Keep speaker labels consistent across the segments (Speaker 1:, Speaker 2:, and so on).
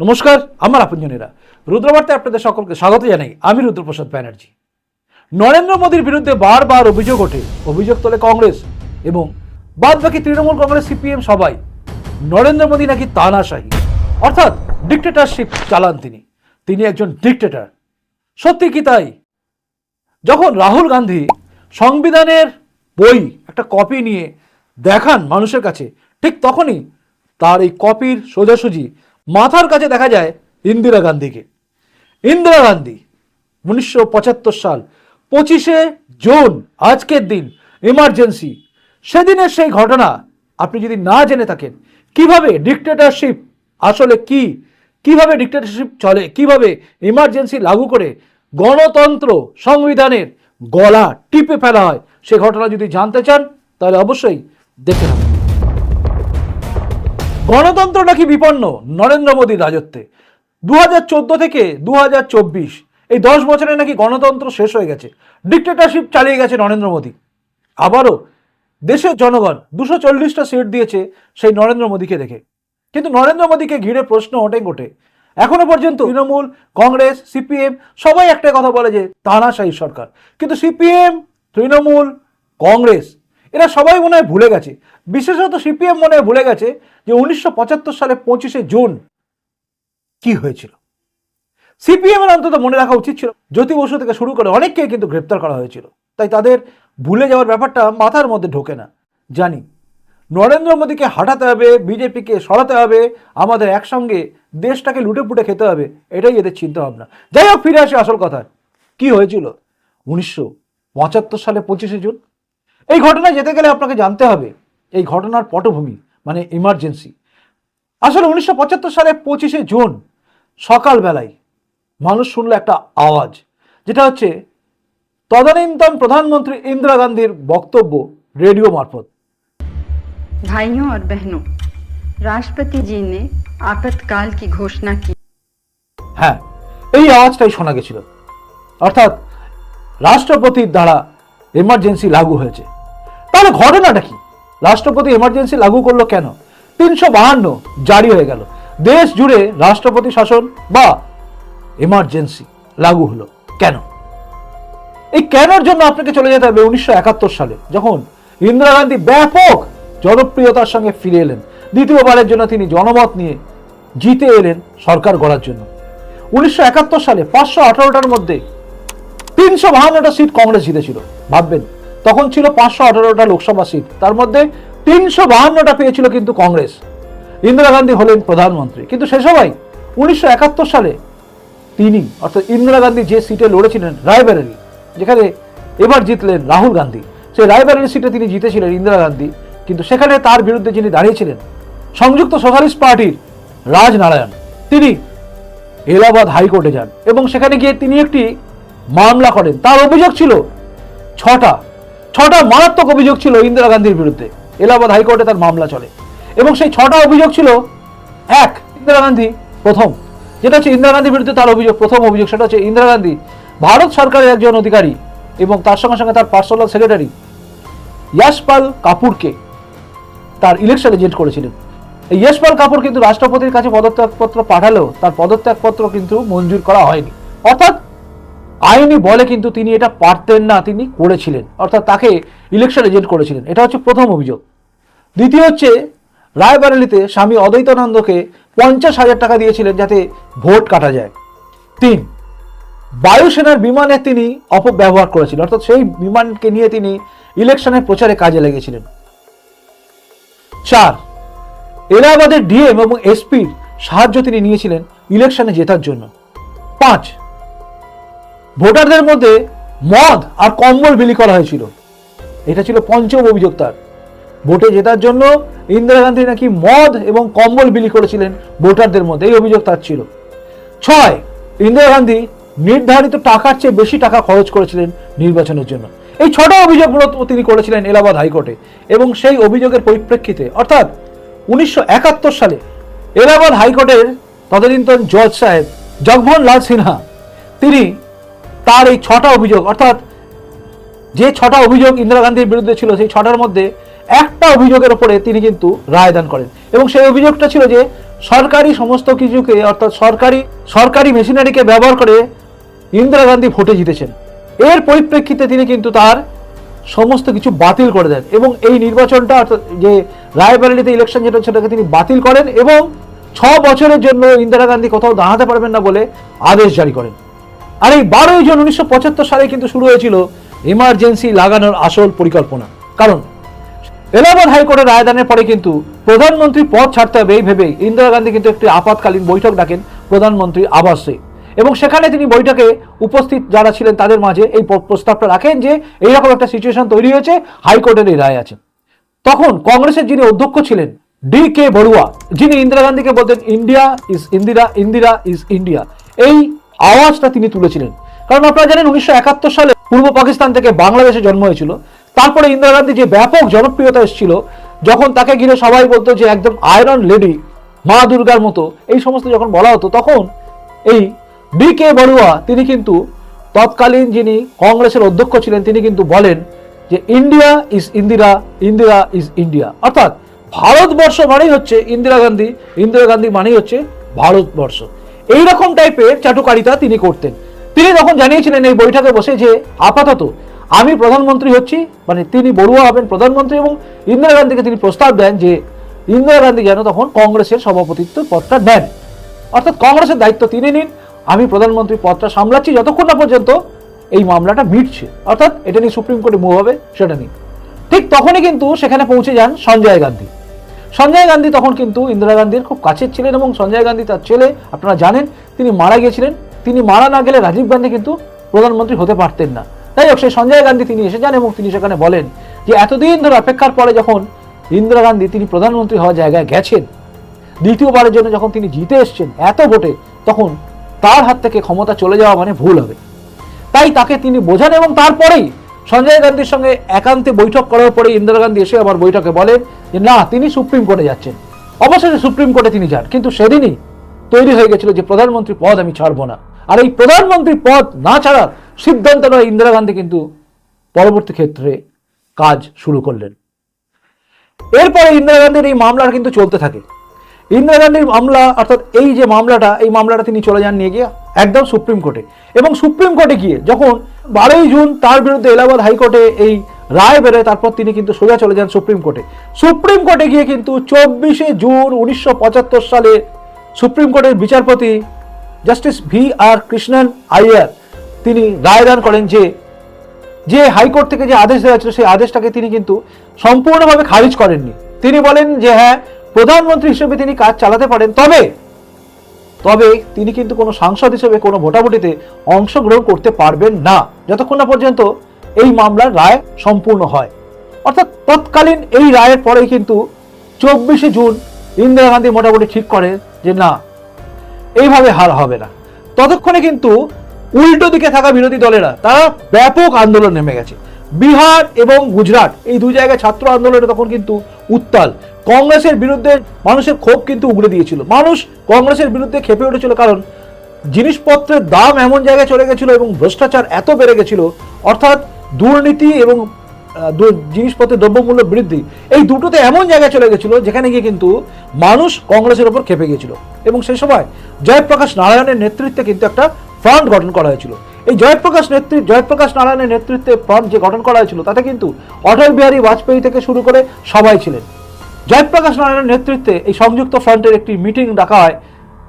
Speaker 1: নমস্কার, আমার আপনজনেরা। রুদ্রবার্তায় আপনাদের সকলকে স্বাগত জানাই আমি রুদ্রপ্রসাদ ব্যানার্জি। নরেন্দ্র মোদীর বিরুদ্ধে বারবার অভিযোগ ওঠে, অভিযোগ তোলে কংগ্রেস এবং বাদ বাকি তৃণমূল কংগ্রেস সিপিএম সবাই, নরেন্দ্র মোদী নাকি তানাশাহী? অর্থাৎ ডিক্টেটারশিপ চালান তিনি। তিনি একজন ডিক্টেটার সত্যি কি তাই? যখন রাহুল গান্ধী সংবিধানের বই, একটা কপি নিয়ে দেখান মানুষের কাছে, ঠিক তখনই তার এই কপির সোজাসুজি মাথার কাছে দেখা যায় ইন্দিরা গান্ধীকে। ইন্দিরা গান্ধী, উনিশশো পঁচাত্তর সাল, পঁচিশে জুন, আজকের দিন ইমার্জেন্সি সেদিনের সেই ঘটনা আপনি যদি না জেনে থাকেন, কীভাবে ডিক্টেটারশিপ আসলে কি? কীভাবে ডিক্টেটরশিপ চলে? কীভাবে ইমার্জেন্সি লাগু করে গণতন্ত্র সংবিধানের গলা টিপে ফেলা হয়? সে ঘটনা যদি জানতে চান, তাহলে অবশ্যই দেখে নেবেন গণতন্ত্র নাকি বিপন্ন? নরেন্দ্র মোদীর রাজত্বে। দু হাজার চোদ্দ থেকে দু হাজার চব্বিশ, এই দশ বছরে নাকি গণতন্ত্র শেষ হয়ে গেছে। ডিক্টেটারশিপ চালিয়ে গেছে নরেন্দ্র মোদী। আবারও দেশের জনগণ দুশো চল্লিশটা সিট দিয়েছে সেই নরেন্দ্র মোদীকে দেখে। কিন্তু নরেন্দ্র মোদীকে ঘিরে প্রশ্ন ওঠে গোটে এখনও পর্যন্ত তৃণমূল, কংগ্রেস, সিপিএম সবাই একটা কথা বলে যে তানাশাহী সরকার। কিন্তু সিপিএম, তৃণমূল, কংগ্রেস এরা সবাই মনে হয় ভুলে গেছে। বিশেষত সিপিএম মনে হয় ভুলে গেছে যে উনিশশো পঁচাত্তর সালে পঁচিশে জুন কি হয়েছিল। সিপিএম এর অন্তত মনে রাখা উচিত ছিল। জ্যোতি বসু থেকে শুরু করে অনেককে কিন্তু গ্রেপ্তার করা হয়েছিল। তাই তাদের ভুলে যাওয়ার ব্যাপারটা মাথার মধ্যে ঢোকে না। জানি, নরেন্দ্র মোদীকে হাঁটাতে হবে, বিজেপিকে সরাতে হবে, আমাদের একসঙ্গে দেশটাকে লুটে পুটে খেতে হবে, এটাই এদের চিন্তা ভাবনা। যাই হোক, ফিরে আসে আসল কথা কি হয়েছিল? উনিশশো পঁচাত্তর সালে পঁচিশে জুন? এই ঘটনায় যেতে গেলে আপনাকে জানতে হবে এই ঘটনার পটভূমি মানে ইমার্জেন্সি আসলে উনিশশো পঁচাত্তর সালে পঁচিশে জুন সকালবেলায় মানুষ শুনল একটা আওয়াজ যেটা হচ্ছে তদানীন্তন প্রধানমন্ত্রী ইন্দিরা গান্ধীর বক্তব্য রেডিও মারফত।
Speaker 2: ভাইও আর বেহনো রাষ্ট্রপতি জিনে আপাতকাল কি ঘোষণা কি?
Speaker 1: হ্যাঁ এই আওয়াজটাই শোনা গেছিল। অর্থাৎ রাষ্ট্রপতির দ্বারা এমার্জেন্সি লাগু হয়েছে। তাহলে ঘটনাটা কি? রাষ্ট্রপতি এমার্জেন্সি লাগু করল কেন? তিনশো বাহান্ন জারি হয়ে গেল। দেশ জুড়ে রাষ্ট্রপতি শাসন বা এমার্জেন্সি লাগু হলো কেন? এই কেনর জন্য আপনাকে চলে যেতে হবে উনিশশো একাত্তর সালে, যখন ইন্দিরা গান্ধী ব্যাপক জনপ্রিয়তার সঙ্গে ফিরে এলেন। দ্বিতীয়বারের জন্য তিনি জনমত নিয়ে জিতে এলেন সরকার গড়ার জন্য। উনিশশো একাত্তর সালে পাঁচশো আঠারোটার মধ্যে তিনশো বাহান্নটা সিট কংগ্রেস জিতেছিল। ভাববেন তখন ছিল পাঁচশো আঠারোটা লোকসভা সিট। তার মধ্যে তিনশো বাহান্নটা পেয়েছিল কিন্তু কংগ্রেস। ইন্দিরা গান্ধী হলেন প্রধানমন্ত্রী। কিন্তু সে সময় উনিশশো একাত্তর সালে তিনি, অর্থাৎ ইন্দিরা গান্ধী যে সিটে লড়েছিলেন রায়বেরেলি, যেখানে এবার জিতলেন রাহুল গান্ধী, সেই রায়বেরেলি সিটে তিনি জিতেছিলেন ইন্দিরা গান্ধী। কিন্তু সেখানে তার বিরুদ্ধে যিনি দাঁড়িয়েছিলেন সংযুক্ত সোশ্যালিস্ট পার্টির রাজনারায়ণ, তিনি এলাহাবাদ হাইকোর্টে যান এবং সেখানে গিয়ে তিনি একটি মামলা করেন। তার অভিযোগ ছিল, ছটা ছটা মারাত্মক অভিযোগ ছিল ইন্দিরা গান্ধীর বিরুদ্ধে। এলাহাবাদ হাইকোর্টে তার মামলা চলে। এবং সেই ছটা অভিযোগ ছিল, এক, ইন্দিরা গান্ধী প্রথম। যেটা হচ্ছে ইন্দিরা গান্ধীর বিরুদ্ধে তার অভিযোগ, প্রথম অভিযোগ, সেটা হচ্ছে ইন্দিরা গান্ধী ভারত সরকারের একজন অধিকারী এবং তার সঙ্গে সঙ্গে তার পার্সোনাল সেক্রেটারি ইয়াশপাল কাপুরকে তার ইলেকশন এজেন্ট করেছিলেন। এই ইয়শপাল কাপুর কিন্তু রাষ্ট্রপতির কাছে পদত্যাগপত্র পাঠালেও তার পদত্যাগপত্র কিন্তু মঞ্জুর করা হয়নি। অর্থাৎ আইনি বলে কিন্তু তিনি এটা পারতেন না, তিনি করেছিলেন। অর্থাৎ তাকে ইলেকশন এজেন্ট করেছিলেন। এটা হচ্ছে প্রথম অভিযোগ। দ্বিতীয় হচ্ছে, রায়বারেলিতে স্বামী অদ্বৈতানন্দকে পঞ্চাশ হাজার টাকা দিয়েছিলেন যাতে ভোট কাটা যায়। তিন, বায়ুসেনার বিমানে তিনি অপব্যবহার করেছিলেন। অর্থাৎ সেই বিমানকে নিয়ে তিনি ইলেকশনের প্রচারে কাজে লেগেছিলেন। চার, এলাহাবাদের ডিএম এবং এসপির সাহায্য তিনি নিয়েছিলেন ইলেকশনে জেতার জন্য। পাঁচ ভোটারদের মধ্যে মদ আর কম্বল বিলি করা হয়েছিল। এটা ছিল পঞ্চম অভিযোগ তার। ভোটে জেতার জন্য ইন্দিরা গান্ধী নাকি মদ এবং কম্বল বিলি করেছিলেন ভোটারদের মধ্যে, এই অভিযোগ তার ছিল। ছয়, ইন্দিরা গান্ধী নির্ধারিত টাকার চেয়ে বেশি টাকা খরচ করেছিলেন নির্বাচনের জন্য। এই ছটা অভিযোগগুলো তিনি করেছিলেন এলাহাবাদ হাইকোর্টে এবং সেই অভিযোগের পরিপ্রেক্ষিতে, অর্থাৎ উনিশশো একাত্তর সালে এলাহাবাদ হাইকোর্টের তদানীন্তন জজ সাহেব জগমোহন লাল সিনহা, তিনি তার এই ছটা অভিযোগ, অর্থাৎ যে ছটা অভিযোগ ইন্দিরা গান্ধীর বিরুদ্ধে ছিল, সেই ছটার মধ্যে একটা অভিযোগের ওপরে তিনি কিন্তু রায় দান করেন। এবং সেই অভিযোগটা ছিল যে সরকারি সমস্ত কিছুকে, অর্থাৎ সরকারি সরকারি মেশিনারিকে ব্যবহার করে ইন্দিরা গান্ধী ভোটে জিতেছেন। এর পরিপ্রেক্ষিতে তিনি কিন্তু তার সমস্ত কিছু বাতিল করে দেন এবং এই নির্বাচনটা, অর্থাৎ যে রায়বারেলিতে ইলেকশন যেটা, সেটাকে তিনি বাতিল করেন এবং ছ বছরের জন্য ইন্দিরা গান্ধী কোথাও দাঁড়াতে পারবেন না বলে আদেশ জারি করেন। আর এই বারোই জুন উনিশশো পঁচাত্তর সালে কিন্তু শুরু হয়েছিল এমার্জেন্সি লাগানোর আসল পরিকল্পনা। কারণ এলাহাবাদ হাইকোর্টের রায়দানের পরে কিন্তু প্রধানমন্ত্রী পদ ছাড়তে হবে এই ভেবে ইন্দিরা গান্ধী কিন্তু একটি আপাতকালীন বৈঠক ডাকেন প্রধানমন্ত্রী আবাসে এবং সেখানে তিনি বৈঠকে উপস্থিত যারা ছিলেন তাদের মাঝে এই প্রস্তাবটা রাখেন যে এইরকম একটা সিচুয়েশন তৈরি হয়েছে, হাইকোর্টের এই রায় আছে। তখন কংগ্রেসের যিনি অধ্যক্ষ ছিলেন ডি কে বড়ুয়া, যিনি ইন্দিরা গান্ধীকে বলতেন, India is Indira Indira is India. এই আওয়াজটা তিনি তুলেছিলেন। কারণ আপনারা জানেন উনিশশো একাত্তর সালে পূর্ব পাকিস্তান থেকে বাংলাদেশে জন্ম হয়েছিল। তারপরে ইন্দিরা গান্ধী যে ব্যাপক জনপ্রিয়তা এসেছিল, যখন তাকে ঘিরে সবাই বলতো যে একদম আয়রন লেডি মা দুর্গার মতো, এই সমস্ত যখন বলা হতো, তখন এই ডি কে বড়ুয়া তিনি কিন্তু তৎকালীন যিনি কংগ্রেসের অধ্যক্ষ ছিলেন, তিনি কিন্তু বলেন যে India is Indira Indira is India. অর্থাৎ ভারতবর্ষ মানেই হচ্ছে ইন্দিরা গান্ধী ইন্দিরা গান্ধী মানেই হচ্ছে ভারতবর্ষ। এই রকম টাইপের চাটুকারিতা তিনি করতেন। তিনি তখন জানিয়েছিলেন এই বৈঠকে বসে যে, আপাতত আমি প্রধানমন্ত্রী হচ্ছি মানে তিনি বড়ুয়া হবেন প্রধানমন্ত্রী এবং ইন্দিরা গান্ধীকে তিনি প্রস্তাব দেন যে, ইন্দিরা গান্ধী যেন তখন কংগ্রেসের সভাপতিত্ব পদটা নেন। অর্থাৎ কংগ্রেসের দায়িত্ব তিনি নিন, আমি প্রধানমন্ত্রী পদটা সামলাচ্ছি যতক্ষণ না পর্যন্ত এই মামলাটা মিটছে। অর্থাৎ এটা নিয়ে সুপ্রিম কোর্টে মুভ হবে, সেটা নিয়ে ঠিক তখনই কিন্তু সেখানে পৌঁছে যান সঞ্জয় গান্ধী। সঞ্জয় গান্ধী তখন কিন্তু ইন্দিরা গান্ধীর খুব কাছের ছিলেন এবং সঞ্জয় গান্ধী তার ছেলে, আপনারা জানেন, তিনি মারা গিয়েছিলেন তিনি মারা না গেলে রাজীব গান্ধী কিন্তু প্রধানমন্ত্রী হতে পারতেন না। তাই হোক, সেই সঞ্জয় গান্ধী তিনি এসে যান এবং তিনি সেখানে বলেন যে, এতদিন ধরে অপেক্ষার পরে যখন ইন্দিরা গান্ধী তিনি প্রধানমন্ত্রী হওয়ার জায়গায় গেছেন, দ্বিতীয়বারের জন্য যখন তিনি জিতে এসছেন এত ভোটে, তখন তার হাত থেকে ক্ষমতা চলে যাওয়া মানে ভুল হবে। তাই তাকে তিনি বোঝান এবং তারপরেই সঞ্জয় গান্ধীর সঙ্গে একান্তে বৈঠক করার পরে ইন্দিরা গান্ধী এসে আবার বৈঠকে বলেন যে, না, তিনি সুপ্রিম কোর্টে যাচ্ছেন। অবশেষে সুপ্রিম কোর্টে তিনি যান। কিন্তু সেদিনই তৈরি হয়ে গেছিল যে, প্রধানমন্ত্রী পদ আমি ছাড়বো না। আর এই প্রধানমন্ত্রী পদ না ছাড়ার সিদ্ধান্ত নয় ইন্দিরা গান্ধী কিন্তু পরবর্তী ক্ষেত্রে কাজ শুরু করলেন। এরপরে ইন্দিরা গান্ধীর এই মামলাটা কিন্তু চলতে থাকে। ইন্দিরা গান্ধীর মামলা, অর্থাৎ এই যে মামলাটা, এই মামলাটা তিনি চলে যান নিয়ে গিয়ে একদম সুপ্রিম কোর্টে। এবং সুপ্রিম কোর্টে গিয়ে যখন বারোই জুন তার বিরুদ্ধে এলাহাবাদ হাইকোর্টে এই রায় বেরোয়, তারপর তিনি কিন্তু সোজা চলে যান সুপ্রিম কোর্টে। সুপ্রিম কোর্টে গিয়ে কিন্তু চব্বিশে জুন উনিশশো পঁচাত্তর সালে সুপ্রিম কোর্টের বিচারপতি justice V R Krishnan Iyer তিনি রায় রায়দান করেন যে যে হাইকোর্ট থেকে যে আদেশ দেওয়া ছিল সেই আদেশটাকে তিনি কিন্তু সম্পূর্ণভাবে খারিজ করেননি। তিনি বলেন যে হ্যাঁ প্রধানমন্ত্রী হিসেবে তিনি কাজ চালাতে পারেন, তবে তবে তিনি কিন্তু কোনো সাংসদ হিসেবে কোনো ভোটাভুটিতে অংশগ্রহণ করতে পারবেন না। যতক্ষণ না পর্যন্ত এই মামলার রায় সম্পূর্ণ হয়। অর্থাৎ তৎকালীন এই রায়ের পরেই কিন্তু চব্বিশে জুন ইন্দিরা গান্ধী মোটামুটি ঠিক করে যে না, এইভাবে হার হবে না। ততক্ষণে কিন্তু উল্টো দিকে থাকা বিরোধী দলেরা, তারা ব্যাপক আন্দোলন নেমে গেছে। বিহার এবং গুজরাট, এই দুই জায়গায় ছাত্র আন্দোলনে তখন কিন্তু উত্তাল। কংগ্রেসের বিরুদ্ধে মানুষের ক্ষোভ কিন্তু উগড়ে দিয়েছিল। মানুষ কংগ্রেসের বিরুদ্ধে খেপে উঠেছিল কারণ জিনিসপত্রের দাম এমন জায়গায় চলে গেছিল এবং ভ্রষ্টাচার এত বেড়ে গেছিল, অর্থাৎ দুর্নীতি এবং জিনিসপত্রের দ্রব্যমূল্য বৃদ্ধি। এই দুটোতে এমন জায়গায় চলে গেছিল যেখানে গিয়ে কিন্তু মানুষ কংগ্রেসের ওপর খেপে গিয়েছিল। এবং সেই সময় জয়প্রকাশ নারায়ণের নেতৃত্বে কিন্তু একটা ফ্রন্ট গঠন করা হয়েছিল। এই জয়প্রকাশ নেতৃত্ব জয়প্রকাশ নারায়ণের নেতৃত্বে ফ্রন্ট যে গঠন করা হয়েছিল, তাতে কিন্তু অটল বিহারী বাজপেয়ী থেকে শুরু করে সবাই ছিলেন। জয়প্রকাশ নারায়ণের নেতৃত্বে এই সংযুক্ত ফ্রন্টের একটি মিটিং ডাকা হয়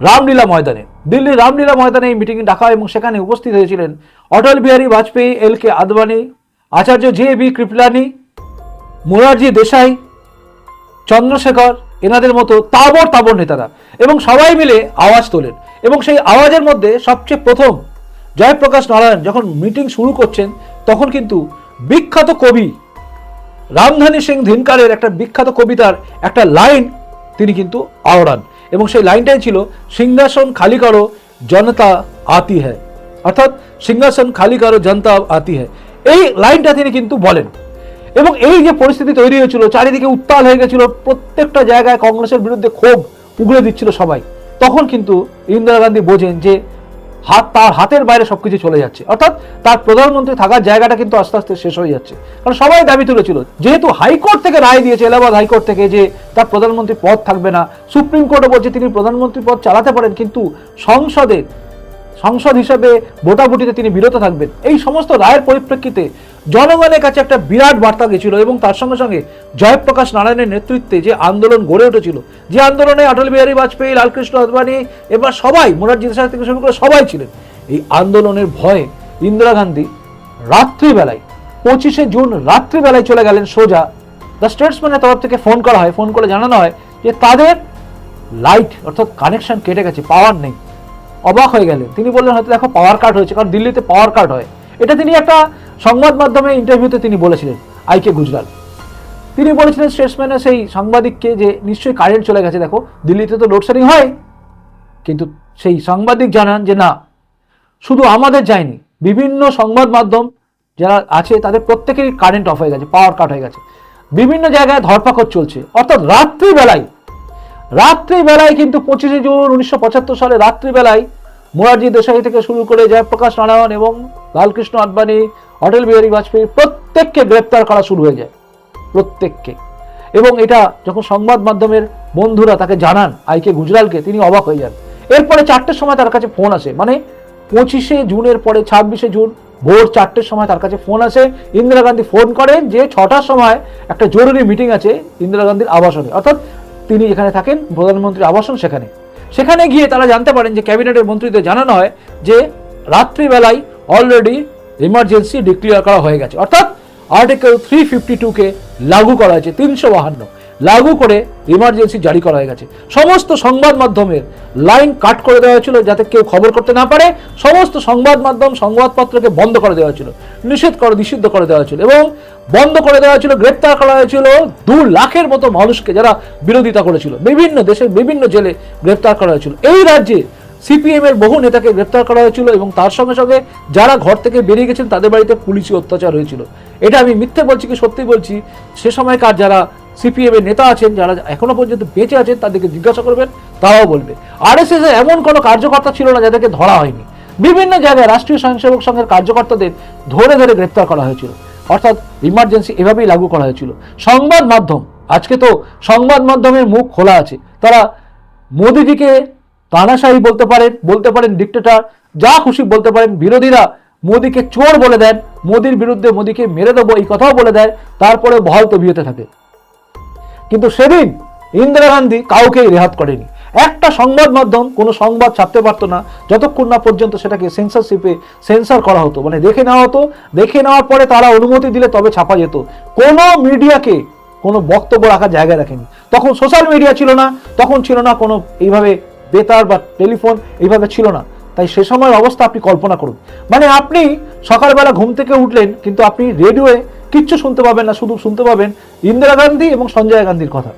Speaker 1: রামলীলা ময়দানে। দিল্লির রামলীলা ময়দানে এই মিটিং ডাকা হয় এবং সেখানে উপস্থিত হয়েছিলেন Atal Bihari Vajpayee, L K Advani, Acharya J B Kripalani, Morarji Desai, Chandrashekhar, এনাদের মতো তাবর তাবর নেতারা। এবং সবাই মিলে আওয়াজ তোলেন। এবং সেই আওয়াজের মধ্যে সবচেয়ে প্রথম জয়প্রকাশ নারায়ণ যখন মিটিং শুরু করছেন, তখন কিন্তু বিখ্যাত কবি রামধানী সিং ধিনকারের একটা বিখ্যাত কবিতার একটা লাইন তিনি কিন্তু আওড়ান। এবং সেই লাইনটাই ছিল, সিংহাসন খালি করো, জনতা আতি হ্যায়। অর্থাৎ, সিংহাসন খালি করো, জনতা আতি হ্যায়। এই লাইনটা তিনি কিন্তু বলেন। এবং এই যে পরিস্থিতি তৈরি হয়েছিল, চারিদিকে উত্তাল হয়ে গেছিল, প্রত্যেকটা জায়গায় কংগ্রেসের বিরুদ্ধে ক্ষোভ উগড়ে দিচ্ছিল সবাই। তখন কিন্তু ইন্দিরা গান্ধী বোঝেন যে হাত তার হাতের বাইরে সবকিছু চলে যাচ্ছে। অর্থাৎ তার প্রধানমন্ত্রী থাকার জায়গাটা কিন্তু আস্তে আস্তে শেষ হয়ে যাচ্ছে। কারণ সবাই দাবি তুলেছিল, যেহেতু হাইকোর্ট থেকে রায় দিয়েছে এলাহাবাদ হাইকোর্ট থেকে যে তার প্রধানমন্ত্রী পদ থাকবে না, সুপ্রিম কোর্টও বলছে তিনি প্রধানমন্ত্রী পদ চালাতে পারেন, কিন্তু সংসদে, সংসদ হিসেবে ভোটাভুটিতে তিনি বিরত থাকবেন। এই সমস্ত রায়ের পরিপ্রেক্ষিতে জনগণের কাছে একটা বিরাট বার্তা গেছিল এবং তার সঙ্গে সঙ্গে জয়প্রকাশ নারায়ণের নেতৃত্বে যে আন্দোলন গড়ে উঠেছিল, যে আন্দোলনে অটল বিহারী বাজপেয়ী, লালকৃষ্ণ আদবানি, এবার সবাই, মোরারজি দেশাই থেকে শুরু করে সবাই ছিলেন। এই আন্দোলনের ভয়ে ইন্দিরা গান্ধী রাত্রিবেলায়, পঁচিশে জুন রাত্রিবেলায় চলে গেলেন সোজা। দ্য স্টেটসম্যানের তরফ থেকে ফোন করা হয় ফোন করে জানানো হয় যে তাদের লাইট অর্থাৎ কানেকশন কেটে গেছে পাওয়ার নেই। অবাক হয়ে গেলেন। তিনি বললেন, হয়তো দেখো পাওয়ার কাট হয়েছে, কারণ দিল্লিতে পাওয়ার কাট হয়। এটা তিনি একটা সংবাদ মাধ্যমে ইন্টারভিউতে তিনি বলেছিলেন আইকে গুজরাল। তিনি বলেছিলেন স্টেটসম্যানের সেই সাংবাদিককে যে নিশ্চয়ই কারেন্ট চলে গেছে, দেখো, দিল্লিতে তো লোডশেডিং হয়, কিন্তু সেই সাংবাদিক জানান যে না, শুধু আমাদের যায়নি, বিভিন্ন সংবাদ মাধ্যম যারা আছে, তাদের প্রত্যেকেরই কারেন্ট অফ হয়ে গেছে পাওয়ার কাট হয়ে গেছে। বিভিন্ন জায়গায় ধরপাকড় চলছে, অর্থাৎ রাত্রিবেলায় রাত্রিবেলায় কিন্তু পঁচিশে জুন উনিশশো পঁচাত্তর সালে রাত্রিবেলায় মোরারজি দেশাই থেকে শুরু করে জয়প্রকাশ নারায়ণ এবং লালকৃষ্ণ আডবাণী, অটল বিহারী বাজপেয়ী প্রত্যেককে গ্রেপ্তার করা শুরু হয়ে যায়। প্রত্যেককে। এবং এটা যখন সংবাদ মাধ্যমের বন্ধুরা তাকে জানান আইকে গুজরালকে, তিনি অবাক হয়ে যান। এরপরে চারটের সময় তার কাছে ফোন আসে। মানে পঁচিশে জুনের পরে ছাব্বিশে জুন, ভোর চারটের সময় তার কাছে ফোন আসে। ইন্দিরা গান্ধী ফোন করেন যে ছটার সময় একটা জরুরি মিটিং আছে ইন্দিরা গান্ধীর আবাসনে। অর্থাৎ তিনি যেখানে থাকেন, প্রধানমন্ত্রীর আবাসন সেখানে। সেখানে গিয়ে তারা জানতে পারেন যে ক্যাবিনেটের মন্ত্রীদের জানানো হয় যে রাত্রিবেলায় অলরেডি ইমার্জেন্সি ডিক্লেয়ার করা হয়ে গেছে। অর্থাৎ আর্টিকেল থ্রি ফিফটি টুকে লাগু করা হয়েছে, তিনশো বাহান্ন। লাগু করে ইমার্জেন্সি জারি করা হয়ে গেছে। সমস্ত সংবাদ মাধ্যমের লাইন কাট করে দেওয়া হয়েছিল যাতে কেউ খবর করতে না পারে। সমস্ত সংবাদ মাধ্যম সংবাদপত্রকে বন্ধ করে দেওয়া হয়েছিল, নিষেধ করে, নিষিদ্ধ করে দেওয়া হয়েছিল এবং বন্ধ করে দেওয়া হয়েছিল, গ্রেপ্তার করা হয়েছিল দু লাখের মতো মানুষকে যারা বিরোধিতা করেছিল। বিভিন্ন দেশের বিভিন্ন জেলে গ্রেপ্তার করা হয়েছিল। এই রাজ্যে সিপিএম এর বহু নেতাকে গ্রেপ্তার করা হয়েছিল এবং তার সঙ্গে সঙ্গে যারা ঘর থেকে বেরিয়ে গেছেন তাদের বাড়িতে পুলিশি অত্যাচার হয়েছিল। এটা আমি মিথ্যে বলছি কি সত্যি বলছি? সে সময়কার যারা সিপিএম এর নেতা আছেন, যারা এখনও পর্যন্ত বেঁচে আছেন, তাদেরকে জিজ্ঞাসা করবেন, তারাও বলবে। আরএসএস এর এমন কোনো কার্যকর্তা ছিল না যাদেরকে ধরা হয়নি। বিভিন্ন জায়গায় রাষ্ট্রীয় স্বয়ংসেবক সংঘের কার্যকর্তাদের ধরে ধরে গ্রেপ্তার করা হয়েছিল। অর্থাৎ ইমার্জেন্সি এভাবেই লাগু করা হয়েছিল। সংবাদ মাধ্যম, আজকে তো সংবাদ মাধ্যমের মুখ খোলা আছে। তারা মোদিজিকে তানাশাহী বলতে পারেন বলতে পারেন ডিক্টেটার যা খুশি বলতে পারেন, বিরোধীরা মোদিকে চোর বলে দেন, মোদির বিরুদ্ধে মোদিকে মেরে দেবো এই কথাও বলে দেয় তারপরে বহাল তবিয়তে থাকে। কিন্তু সেদিন ইন্দিরা গান্ধী কাউকেই রেহাত করেনি। একটা সংবাদ মাধ্যম কোনো সংবাদ ছাপতে পারতো না, যতক্ষণ না পর্যন্ত সেটাকে সেন্সারশিপে সেন্সার করা হতো। মানে দেখে নেওয়া হতো, দেখে নেওয়ার পরে তারা অনুমতি দিলে তবে ছাপা যেত। কোনো মিডিয়াকে কোনো বক্তব্য রাখার জায়গায় রাখেনি। তখন সোশ্যাল মিডিয়া ছিল না, তখন ছিল না কোনো এইভাবে বেতার বা টেলিফোন এইভাবে ছিল না। তাই সে সময়ের অবস্থা আপনি কল্পনা করুন। মানে আপনি সকালবেলা ঘুম থেকে উঠলেন, কিন্তু আপনি রেডিওয়ে কিচ্ছু শুনতে পাবেন না, শুধু শুনতে পাবেন ইন্দিরা গান্ধী এবং সঞ্জয় গান্ধীর কথা।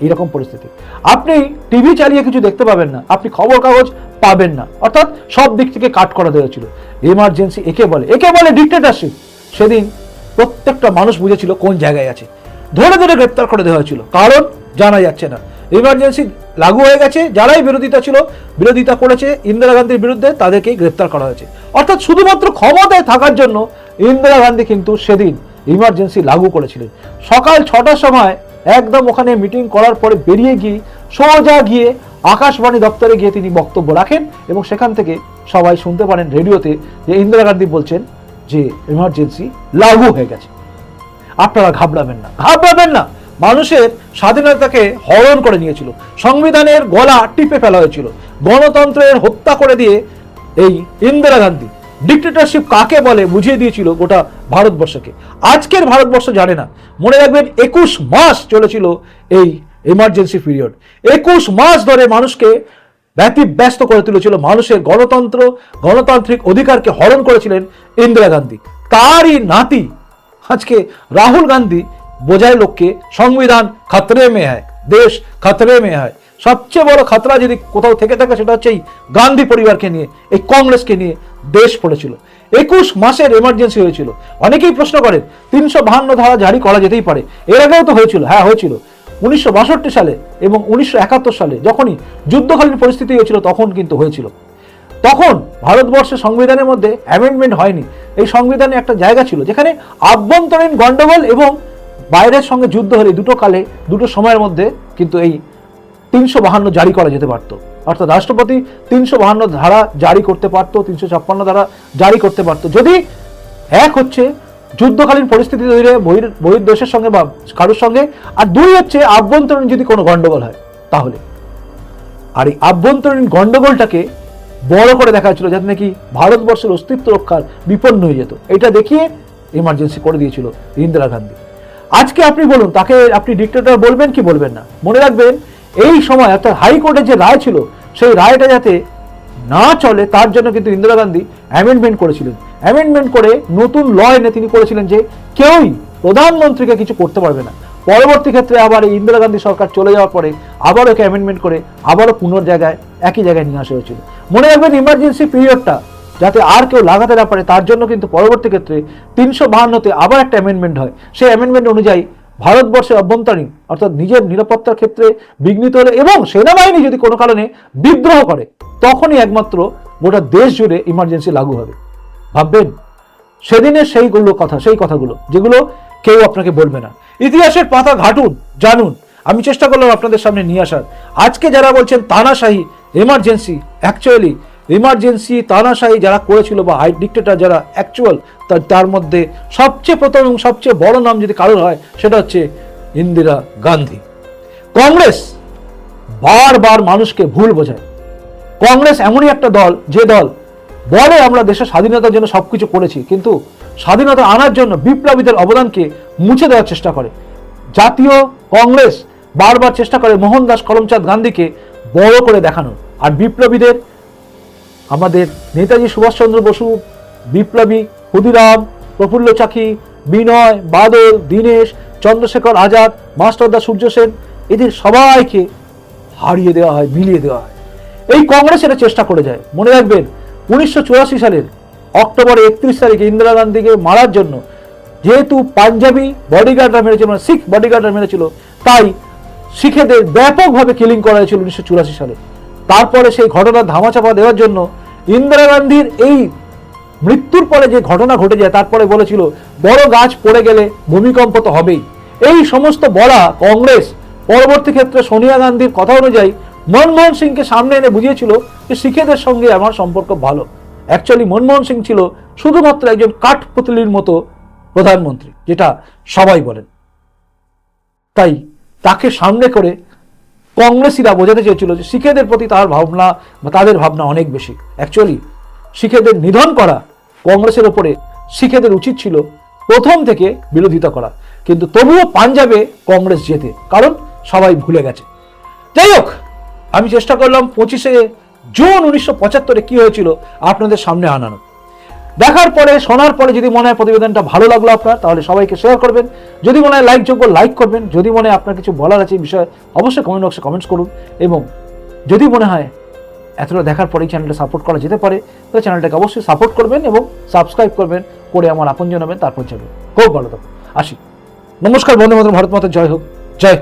Speaker 1: এইরকম পরিস্থিতি। আপনি টিভি চালিয়ে কিছু দেখতে পাবেন না, আপনি খবর কাগজ পাবেন না। অর্থাৎ সব দিক থেকে কাট করা দেওয়া ছিল। এমার্জেন্সি একে বলে একে বলে ডিক্টেটারশিপ সেদিন প্রত্যেকটা মানুষ বুঝেছিল কোন জায়গায় আছে। ধরে ধরে গ্রেপ্তার করে দেওয়া হয়েছিল। কারণ জানা যাচ্ছে না। ইমার্জেন্সি লাগু হয়ে গেছে, যারাই বিরোধিতা ছিল, বিরোধিতা করেছে ইন্দিরা গান্ধীর বিরুদ্ধে, তাদেরকেই গ্রেপ্তার করা হয়েছে। অর্থাৎ শুধুমাত্র ক্ষমতায় থাকার জন্য ইন্দিরা গান্ধী কিন্তু সেদিন ইমার্জেন্সি লাগু করেছিলেন। সকাল ছটার সময় একদম ওখানে মিটিং করার পরে বেরিয়ে গিয়ে সোজা গিয়ে আকাশবাণী দপ্তরে গিয়ে তিনি বক্তব্য রাখেন এবং সেখান থেকে সবাই শুনতে পারেন রেডিওতে যে ইন্দিরা গান্ধী বলছেন যে ইমার্জেন্সি লাগু হয়ে গেছে। আপনারা ঘাবড়াবেন না ঘাবড়াবেন না। মানুষের স্বাধীনতাকে হরণ করে নিয়েছিল। সংবিধানের গলা টিপে ফেলা হয়েছিল। গণতন্ত্রের হত্যা করে দিয়ে এই ইন্দিরা গান্ধী ডিক্টেটরশিপ কাকে বলে বুঝিয়ে দিয়েছিল গোটা ভারতবর্ষকে? আজকের ভারতবর্ষ জানে না। মনে রাখবেন, একুশ মাস চলেছিল এই এমার্জেন্সি পিরিয়ড একুশ মাস ধরে মানুষকে ব্যতিব্যস্ত করে তুলেছিল। মানুষের গণতন্ত্র, গণতান্ত্রিক অধিকারকে হরণ করেছিলেন ইন্দিরা গান্ধী। তারই নাতি আজকে রাহুল গান্ধী বোঝায় লোককে, সংবিধান খাতরে মে হয় দেশ খাতরে মে হয় সবচেয়ে বড় খাতরা যদি কোথাও থেকে থাকে, সেটা হচ্ছে এই গান্ধী পরিবারকে নিয়ে, এই কংগ্রেসকে নিয়ে। দেশ পড়েছিল। একুশ মাসের এমার্জেন্সি হয়েছিল। অনেকেই প্রশ্ন করেন, তিনশো বাহান্ন ধারা জারি করা যেতেই পারে। এর আগেও তো হয়েছিল হ্যাঁ হয়েছিল। উনিশশো বাষট্টি সালে এবং উনিশশো একাত্তর সালে যখনই যুদ্ধকালীন পরিস্থিতি হয়েছিল, তখন কিন্তু হয়েছিল। তখন ভারতবর্ষের সংবিধানের মধ্যে অ্যামেন্ডমেন্ট হয়নি। এই সংবিধানে একটা জায়গা ছিল, যেখানে আভ্যন্তরীণ গণ্ডগোল এবং বাইরের সঙ্গে যুদ্ধ হলে দুটো কালে, দুটো সময়ের মধ্যে কিন্তু এই তিনশো বাহান্ন জারি করা যেতে পারত। অর্থাৎ রাষ্ট্রপতি তিনশো বাহান্ন ধারা জারি করতে পারতো, তিনশো ছাপ্পান্ন ধারা জারি করতে পারতো। যদি এক হচ্ছে যুদ্ধকালীন পরিস্থিতি তৈরি হয়, বহির বহির্দেশের সঙ্গে বা কারোর সঙ্গে, আর দুই হচ্ছে আভ্যন্তরীণ যদি কোনো গণ্ডগোল হয়, তাহলে। আর এই আভ্যন্তরীণ গণ্ডগোলটাকে বড় করে দেখা হচ্ছিল যাতে নাকি ভারতবর্ষের অস্তিত্ব রক্ষার বিপন্ন হয়ে যেত। এটা দেখিয়ে ইমার্জেন্সি করে দিয়েছিল ইন্দিরা গান্ধী। আজকে আপনি বলুন, তাকে আপনি ডিক্টেটর বলবেন কি বলবেন না? মনে রাখবেন এই সময় অর্থাৎ হাইকোর্টের যে রায় ছিল, সেই রায়টা যাতে না চলে, তার জন্য কিন্তু ইন্দিরা গান্ধী অ্যামেন্ডমেন্ট করেছিলেন। অ্যামেন্ডমেন্ট করে নতুন ল এনে তিনি করেছিলেন যে কেউই প্রধানমন্ত্রীকে কিছু করতে পারবে না। পরবর্তী ক্ষেত্রে আবার এই ইন্দিরা গান্ধী সরকার চলে যাওয়ার পরে আবারও একে অ্যামেন্ডমেন্ট করে আবারও পুনর জায়গায় একই জায়গায় নিয়ে আসা হয়েছিল। মনে রাখবেন ইমার্জেন্সি পিরিয়ডটা যাতে আর কেউ লাগাতে না পারে, তার জন্য কিন্তু পরবর্তী ক্ষেত্রে তিনশো বাহান্নতে আবার একটা অ্যামেন্ডমেন্ট হয়। সেই অ্যামেন্ডমেন্ট অনুযায়ী ভারতবর্ষের অভ্যন্তরীণ, অর্থাৎ নিজের নিরাপত্তার ক্ষেত্রে বিঘ্নিত হলে এবং সেনাবাহিনী যদি কোনো কারণে বিদ্রোহ করে, তখনই একমাত্র গোটা দেশ জুড়ে ইমার্জেন্সি লাগু হবে। ভাববেন? সেদিনের সেইগুলো কথা, সেই কথাগুলো, যেগুলো কেউ আপনাকে বলবে না। ইতিহাসের পাতা ঘাটুন, জানুন। আমি চেষ্টা করলাম আপনাদের সামনে নিয়ে আসার। আজকে যারা বলছেন তানাশাহি এমার্জেন্সি অ্যাকচুয়ালি এমার্জেন্সি তানাশাহি যারা করেছিল বা হাই ডিক্টেটার যারা অ্যাকচুয়াল তার তার মধ্যে সবচেয়ে প্রথম এবং সবচেয়ে বড় নাম যদি কারোর হয়, সেটা হচ্ছে ইন্দিরা গান্ধী। কংগ্রেস বারবার মানুষকে ভুল বোঝায়। কংগ্রেস এমনই একটা দল, যে দল বলে আমরা দেশের স্বাধীনতার জন্য সবকিছু করেছি, কিন্তু স্বাধীনতা আনার জন্য বিপ্লবীদের অবদানকে মুছে দেওয়ার চেষ্টা করে। জাতীয় কংগ্রেস বারবার চেষ্টা করে মোহনদাস করমচাঁদ গান্ধীকে বড় করে দেখানো আর বিপ্লবীদের আমাদের নেতাজি সুভাষচন্দ্র বসু, বিপ্লবী ক্ষুদিরাম, প্রফুল্ল চাকি বিনয়, বাদল, দীনেশ, চন্দ্রশেখর আজাদ মাস্টারদা সূর্য সেন, এদের সবাইকে হারিয়ে দেওয়া হয় মিলিয়ে দেওয়া হয়। এই কংগ্রেস এটা চেষ্টা করে যায়। মনে রাখবেন, উনিশশো চুরাশি সালের অক্টোবর একত্রিশ তারিখে ইন্দিরা গান্ধীকে মারার জন্য যেহেতু পাঞ্জাবি বডিগার্ডরা মেরেছিল মানে শিখ বডিগার্ডরা মেরেছিল, তাই শিখেদের ব্যাপকভাবে কিলিং করা হয়েছিল উনিশশো চুরাশি সালে। তারপরে সেই ঘটনার ধামাচাপা দেওয়ার জন্য ইন্দিরা গান্ধীর এই মৃত্যুর পরে যে ঘটনা ঘটে যায়, তারপরে বলেছিল, বড় গাছ পড়ে গেলে ভূমিকম্প তো হবেই। এই সমস্ত বলা কংগ্রেস পরবর্তী ক্ষেত্রে সোনিয়া গান্ধীর কথা অনুযায়ী মনমোহন সিংকে সামনে এনে বুঝিয়েছিল যে শিখেদের সঙ্গে আমার সম্পর্ক ভালো। অ্যাকচুয়ালি মনমোহন সিং ছিল শুধুমাত্র একজন কাঠ কাঠপুতলির মতো প্রধানমন্ত্রী, যেটা সবাই বলেন। তাই তাকে সামনে করে কংগ্রেসিরা বোঝাতে চেয়েছিল যে শিখেদের প্রতি তার ভাবনা বা তাদের ভাবনা অনেক বেশি। অ্যাকচুয়ালি শিখেদের নিধন করা কংগ্রেসের ওপরে শিখেদের উচিত ছিল প্রথম থেকে বিরোধিতা করা। কিন্তু তবুও পাঞ্জাবে কংগ্রেস জেতে, কারণ সবাই ভুলে গেছে। যাই হোক, আমি চেষ্টা করলাম পঁচিশে জুন উনিশশো পঁচাত্তরে কি হয়েছিল আপনাদের সামনে আনানো দেখার পরে, শোনার পরে যদি মনে হয় প্রতিবেদনটা ভালো লাগল আপনার, তাহলে সবাইকে শেয়ার করবেন। যদি মনে হয় লাইকযোগ্য লাইক করবেন। যদি মনে হয় আপনার কিছু বলার আছে এই বিষয়ে, অবশ্যই কমেন্ট বক্সে কমেন্টস করুন। এবং যদি মনে হয় এতটা দেখার পরেই চ্যানেলটা সাপোর্ট করা যেতে পারে, তাহলে চ্যানেলটাকে অবশ্যই সাপোর্ট করবেন এবং সাবস্ক্রাইব করবেন, করে আমার আপন জানাবেন তারপর যাবেন খুব ভালো থাকুন। আসি। নমস্কার বন্ধু মাতরম ভারত মাতা, জয় হোক। জয়